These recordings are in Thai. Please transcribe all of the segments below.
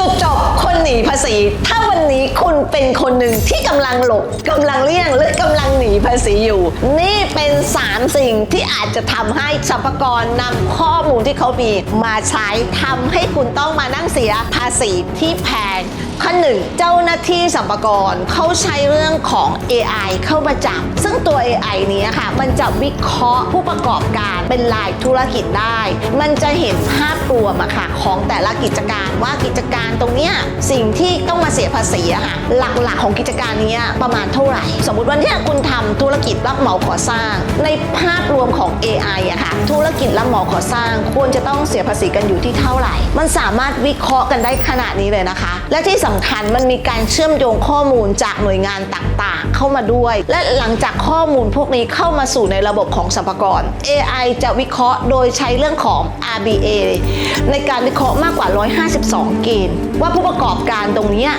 จุดจบค นีภาษี ถ้าวันนี้คุณเป็นคนหนึ่งที่กำลังหลบกำลังเลี่ยงหรือกำลังหนีภาษีอยู่ นี่เป็น 3 สิ่งที่อาจจะทำให้สรรพากรนำข้อมูลที่เขามีมาใช้ทำให้คุณต้องมานั่งเสียภาษีที่แพงข้อหนึ่งเจ้าหน้าที่สรรพกรเขาใช้เรื่องของ AI เข้ามาจับ ซึ่งตัว AI นี้ค่ะ มันจะวิเคราะห์ผู้ประกอบการเป็นรายธุรกิจได้ มันจะเห็นภาพรวมอะค่ะของแต่ละกิจการว่ากิจการตรงเนี้ยสิ่งงที่ต้องมาเสียภาษีอะค่ะหลักๆของกิจการนี้ประมาณเท่าไหร่ สมมุติว่าเนี่ยคุณทำธุรกิจรับเหมาก่อสร้าง ในภาพรวมของ AI อะค่ะธุรกิจรับเหมาก่อสร้าง ควรจะต้องเสียภาษีกันอยู่ที่เท่าไหร่ มันสามารถวิเคราะห์กันได้ขนาดนี้เลยนะคะ และที่สำคัญมันมีการเชื่อมโยงข้อมูลจากหน่วยงานต่างๆ เข้ามาด้วย และหลังจากข้อมูลพวกนี้เข้ามาสู่ในระบบของสรรพากร AI จะวิเคราะห์โดยใช้เรื่องของ RBA ในการวิเคราะห์มากกว่า 152 เกณฑ์ ว่าผู้ประกอบการตรงเนี้ย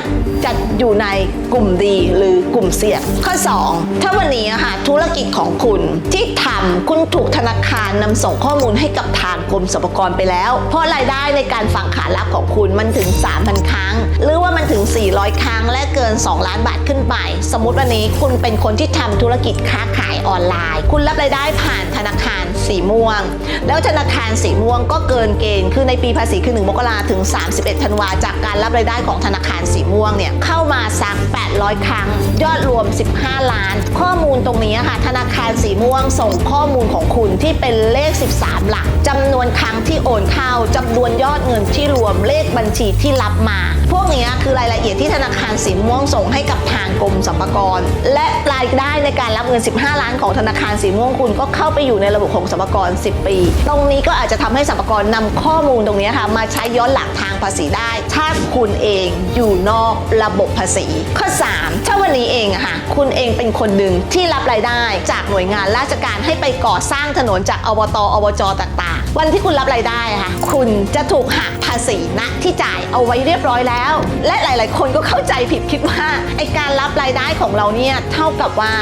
จะอยู่ในกลุ่มดีหรือกลุ่มเสี่ยง ข้อ 2 ถ้าวันนี้อะค่ะธุรกิจของคุณที่ทำคุณถูกธนาคารนำส่งข้อมูลให้กับทางกรมสรรพากรไปแล้ว เพราะรายได้ในการฝังขารับของคุณมันถึง 3,000 ครั้ง หรือว่ามันถึง 400 ครั้งและเกิน 2 ล้านบาทขึ้นไป สมมติวันนี้คุณเป็นคนที่ทำธุรกิจค้าขายออนไลน์ คุณรับรายได้ผ่านธนาคารสีม่วง แล้วธนาคารสีม่วงก็เกินเกณฑ์คือในปีภาษีคือ 1 มกราถึง 31 ธันวาจากการรับรายได้ของธนาคารสีม่วงเนี่ยเข้ามาสัก 800 ครั้ง ยอดรวม 15 ล้าน ข้อมูลตรงนี้ค่ะ ธนาคารสีม่วงส่งข้อมูลของคุณที่เป็นเลข 13 หลักจำนวนครั้งที่โอนเข้าจำนวนยอดเงินที่รวมเลขบัญชีที่รับมา พวกนี้คือรายละเอียดที่ธนาคารสีม่วงส่งให้กับทางกรมสรรพากร และรายได้ในการรับเงิน 15 ล้านของธนาคารสีม่วงคุณก็เข้าไปอยู่ในระบบของสรรพากร 10 ปี ตรงนี้ก็อาจจะทำให้สรรพากรนำข้อมูลตรงนี้ค่ะมาใช้ย้อนหลังทางภาษีได้ ถ้าคุณเองอยู่นอกระบบภาษี ข้อ 3 ถ้าวันนี้เองอะค่ะคุณเองเป็นคนหนึ่งที่รับรายได้ จากหน่วยงานราชการให้ไปก่อสร้างถนนจากอบตอบจต่างๆ วันที่คุณรับรายได้ค่ะคุณจะถูกหักภาษีณที่จ่ายเอาไว้เรียบร้อยแล้ว และหลาย ๆ คนก็เข้าใจผิดคิดว่าไอการรับรายได้ของเราเนี่ยเท่ากับว่า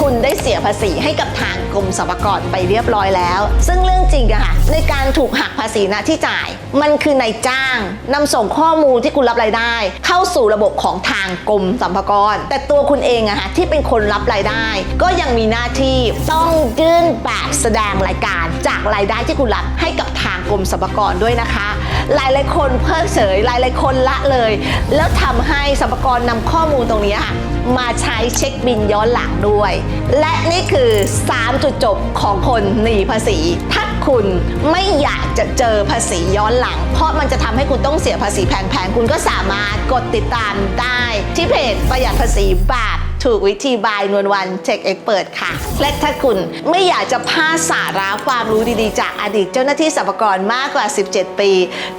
คุณได้เสียภาษีให้กับทางกรมสรรพากรไปเรียบร้อยแล้ว ซึ่งเรื่องจริงอะค่ะในการถูกหักภาษีณที่จ่าย มันคือนายจ้างนำส่งข้อมูลที่คุณรับรายได้ เข้าสู่ระบบของทางกรมสรรพากร แต่ตัวคุณเองอะค่ะที่เป็นคนรับรายได้ ก็ยังมีหน้าที่ต้องยื่นแบบแสดงรายการ จากรายได้ที่คุณรับให้กับทางกรมสรรพากรด้วยนะคะ หลายหลายคนเพิกเฉยหลายหลายคนละเลย แล้วทำให้สรรพากรนำข้อมูลตรงนี้ค่ะ มาใช้เช็คบินย้อนหลังด้วย และนี่คือ 3 จุดจบของคนหนีภาษี ถ้าคุณไม่อยากจะเจอภาษีย้อนหลัง เพราะมันจะทำให้คุณต้องเสียภาษีแพงๆ คุณก็สามารถกดติดตามได้ที่เพจประหยัดภาษีแบบ ถูกวิธีบายนวลวันเช็คเอ็กเปิดค่ะ และถ้าคุณไม่อยากจะพลาดสาระความรู้ดีๆ จากอดีตเจ้าหน้าที่สรรพากรมากกว่า 17 ปี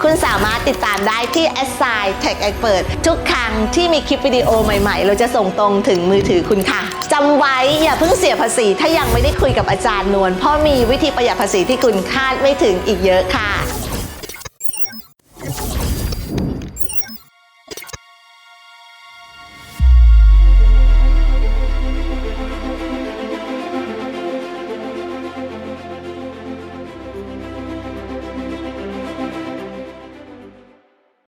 คุณสามารถติดตามได้ที่ a s s i g n Tech Expert ทุกครั้งที่มีคลิปวิดีโอใหม่ๆ เราจะส่งตรงถึงมือถือคุณค่ะจำไว้อย่าเพิ่งเสียภาษี ถ้ายังไม่ได้คุยกับอาจารย์นวลเพราะมีวิธีประหยัดภาษีที่คุณคาดไม่ถึงอีกเยอะค่ะ